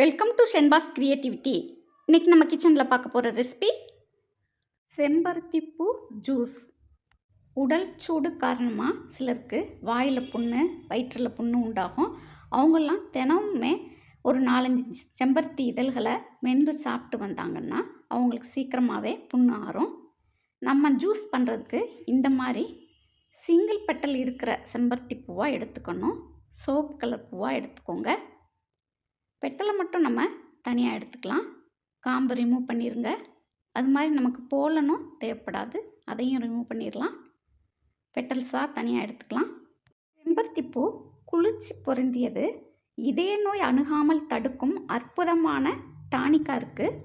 Welcome to Shenba's creativity இன்னைக்கு நம்ம கிச்சனில் பார்க்க போகிற ரெசிபி செம்பருத்திப்பூ ஜூஸ் உடல் சூடு காரணமாக சிலருக்கு வாயில் புண்ணு வயிற்றில் புண்ணு உண்டாகும். அவங்கெல்லாம் தினமுமே ஒரு நாலஞ்சு செம்பருத்தி இதழ்களை மென்று சாப்பிட்டு வந்தாங்கன்னா அவங்களுக்கு சீக்கிரமாகவே புண்ணு ஆறும். நம்ம ஜூஸ் பண்ணுறதுக்கு இந்த மாதிரி சிங்கிள் பெட்டல் இருக்கிற செம்பருத்தி பூவாக எடுத்துக்கணும். சோப் கலர் பூவாக எடுத்துக்கோங்க. பெட்டலை மட்டும் நம்ம தனியாக எடுத்துக்கலாம். காம்பு ரிமூவ் பண்ணிடுங்க அது மாதிரி நமக்கு போலனும் தேவைப்படாது. அதையும் ரிமூவ் பண்ணிடலாம் பெட்டல்ஸாக தனியாக எடுத்துக்கலாம். செம்பருத்தி பூ குளிர்ச்சி பொருந்தியது. இதய நோய் அணுகாமல் தடுக்கும் அற்புதமான டானிக்காக இருக்குது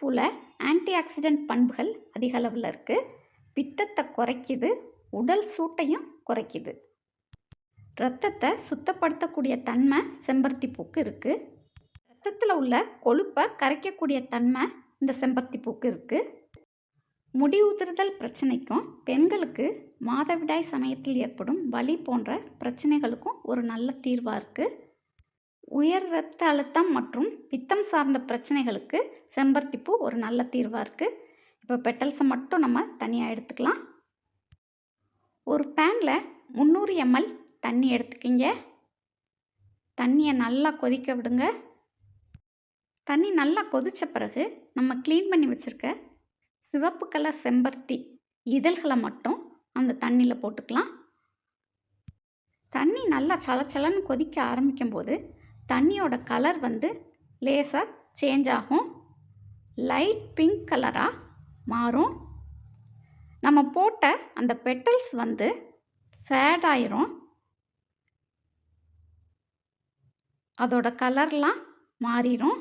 பூவில் ஆன்டி ஆக்சிடென்ட் பண்புகள் அதிக அளவில் இருக்குது பித்தத்தை குறைக்கிது. உடல் சூட்டையும் குறைக்கிது. ரத்தத்தை சுத்தப்படுத்தக்கூடிய தன்மை செம்பருத்தி பூக்கு இருக்குது ரத்தத்தில் உள்ள கொழுப்பை கரைக்கக்கூடிய தன்மை இந்த செம்பருத்தி பூக்கு இருக்குது முடி உதிர்தல் பிரச்சனைக்கும் பெண்களுக்கு மாதவிடாய் சமயத்தில் ஏற்படும் வலி போன்ற பிரச்சனைகளுக்கும் ஒரு நல்ல தீர்வாக இருக்குது உயர் இரத்த அழுத்தம் மற்றும் பித்தம் சார்ந்த பிரச்சனைகளுக்கு செம்பருத்தி பூ ஒரு நல்ல தீர்வாக இருக்குது இப்போ பெட்டல்ஸை மட்டும் நம்ம தனியாக எடுத்துக்கலாம். ஒரு பேனில் முந்நூறு எம்எல் தண்ணி எடுத்துக்கிங்க. தண்ணியை நல்லா கொதிக்க விடுங்க. தண்ணி நல்லா கொதித்த பிறகு நம்ம க்ளீன் பண்ணி வச்சுருக்க சிவப்பு கலர் செம்பருத்தி இதழ்களை மட்டும் அந்த தண்ணியில் போட்டுக்கலாம். தண்ணி நல்லா சலச்சலன்னு கொதிக்க ஆரம்பிக்கும் போது தண்ணியோட கலர் வந்து லேசாக சேஞ்ச் ஆகும். லைட் பிங்க் கலராக மாறும். நம்ம போட்ட அந்த பெட்டல்ஸ் வந்து ஃபேட் ஆயிரும். அதோட கலர்லாம் மாறிடும்.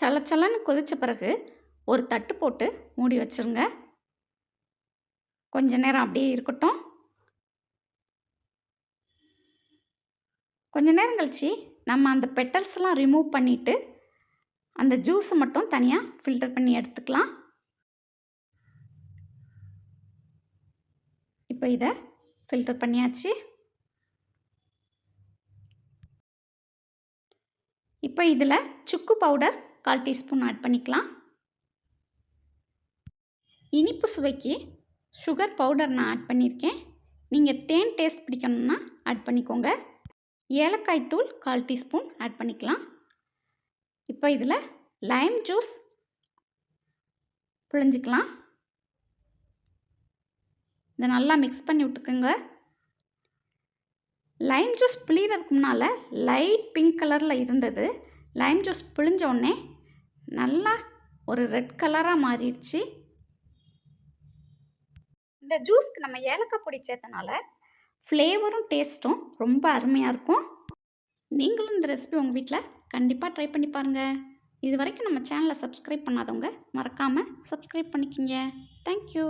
சலச்சலன்னு கொதித்த பிறகு ஒரு தட்டு போட்டு மூடி வச்சுருங்க. கொஞ்ச நேரம் அப்படியே இருக்கட்டும். கொஞ்ச நேரம் கழித்து நம்ம அந்த பெட்டல்ஸ்லாம் ரிமூவ் பண்ணிவிட்டு அந்த ஜூஸை மட்டும் தனியாக ஃபில்டர் பண்ணி எடுத்துக்கலாம். இப்போ இதை ஃபில்டர் பண்ணியாச்சு. இப்போ இதில் சுக்கு பவுடர் கால் டீஸ்பூன் ஆட் பண்ணிக்கலாம். இனிப்பு சுவைக்கு சுகர் பவுடர் நான் ஆட் பண்ணியிருக்கேன். நீங்கள் தேன் டேஸ்ட் பிடிக்கணும்னா ஆட் பண்ணிக்கோங்க. ஏலக்காய் தூள் கால் டீஸ்பூன் ஆட் பண்ணிக்கலாம். இப்போ இதில் லைம் ஜூஸ் புழிஞ்சிக்கலாம். இதை நல்லா மிக்ஸ் பண்ணி விட்டுக்குங்க. லைம் ஜூஸ் பிழிகிறதுக்கு முன்னால் லைட் பிங்க் கலரில் இருந்தது. லைம் ஜூஸ் பிழிஞ்ச உடனே நல்லா ஒரு ரெட் கலராக மாறிடுச்சு. இந்த ஜூஸ்க்கு நம்ம ஏலக்காய் பொடி சேர்த்தனால ஃப்ளேவரும் டேஸ்ட்டும் ரொம்ப அருமையாக இருக்கும். நீங்களும் இந்த ரெசிபி உங்கள் வீட்டில் கண்டிப்பாக ட்ரை பண்ணி பாருங்கள் இது வரைக்கும் நம்ம சேனலை சப்ஸ்கிரைப் பண்ணாதவங்க மறக்காமல் சப்ஸ்கிரைப் பண்ணிக்கிங்க. தேங்க்யூ